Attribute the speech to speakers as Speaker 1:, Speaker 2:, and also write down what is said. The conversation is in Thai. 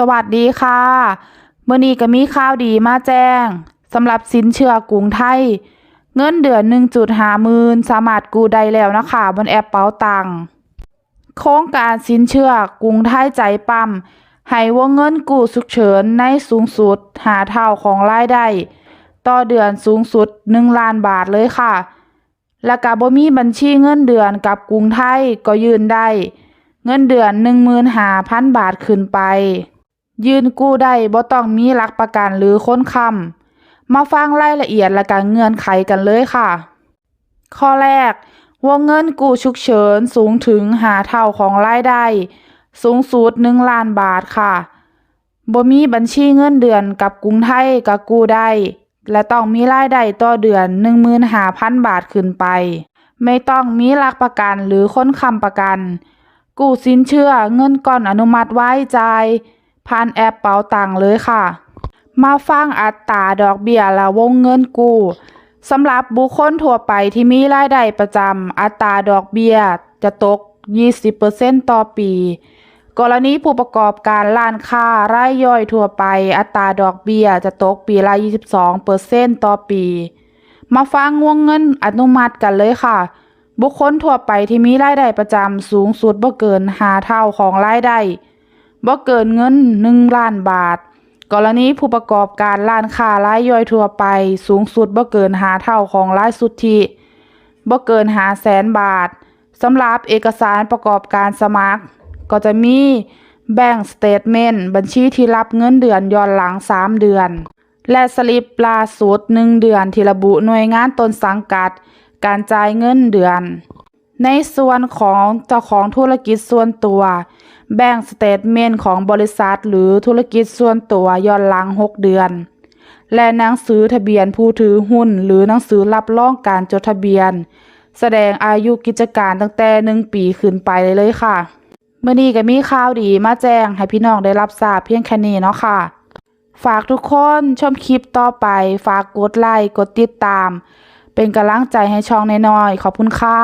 Speaker 1: สวัสดีค่ะเมื่อนี้ก็มีข่าวดีมาแจ้งสำหรับสินเชื่อกรุงไทย เงินเดือน 1.5หมื่นสามารถกู้ได้แล้วนะคะบนแอปเป๋าตังค์โครงการสินเชื่อกรุงไทยใจปั๊มให้วงเงินกู้ฉุกเฉินในสูงสุดหาเท่าของรายได้ต่อเดือนสูงสุด 1 ล้านบาทเลยค่ะ แล้วก็บ่มีบัญชีเงินเดือนกับกรุงไทยก็ยืนได้ เงินเดือน 15,000 บาทขึ้นไป ยืนกู้ได้บ่ต้องมีหลักประกันหรือค้นคำมาฟังรายละเอียดและก็เงื่อนไขกันเลยค่ะ ข้อแรก วงเงินกู้ฉุกเฉินสูงถึงหาเท่าของรายได้ สูงสุด1ล้านบาทค่ะบ่มีบัญชีเงินเดือนกับกรุงไทยก็กู้ได้ และต้องมีรายได้ต่อเดือน 15,000 บาทขึ้นไป ไม่ต้องมีหลักประกันหรือค้นคำประกัน กู้สินเชื่อเงินก่อนอนุมัติไว้จ่าย ผ่านแอปเป๋าตังเลยค่ะ มาฟังอัตราดอกเบี้ยและวงเงินกู้สำหรับบุคคลทั่วไปที่มีรายได้ประจำอัตราดอกเบี้ยจะตก 20%ต่อปี กรณีผู้ประกอบการร้านค้ารายย่อยทั่วไป อัตราดอกเบี้ยจะตกปีละ 22%ต่อปี มาฟังวงเงินอนุมัติกันเลยค่ะ บุคคลทั่วไปที่มีรายได้ประจำสูงสุดบ่เกินหาเท่าของรายได้ บ่เกินเงินหนึ่งล้านบาท กรณีผู้ประกอบการร้านค้ารายย่อยทั่วไป สูงสุดบ่เกินหาเท่าของรายสุทธิบ่เกินหาแสนบาทสำหรับเอกสารประกอบการสมัคร ก็จะมีแบง k สเตทเมนต์บัญชีที่รับเงินเดือนย้อนหลัง 3 เดือน และสลิปล่าสุด1เดือนที่ระบุหน่วยงานต้นสังกัด การจ่ายเงินเดือน ในส่วนของเจ้าของธุรกิจส่วนตัว แบ่งสเตทเมนต์ของบริษัทหรือธุรกิจส่วนตัวย้อนหลัง 6 เดือน และหนังสือทะเบียนผู้ถือหุ้น หรือหนังสือรับรองการจดทะเบียน แสดงอายุกิจการตั้งแต่ 1 ปีขึ้นไปเลยค่ะเมื่อนี้ก็มีข่าวดีมาแจ้งให้พี่น้องได้รับทราบเพียงแค่นี้เนาะค่ะ ฝากทุกคนชมคลิปต่อไป ฝากกดไลค์กดติดตาม เป็นกำลังใจให้ช่องน้อยๆขอบคุณค่ะ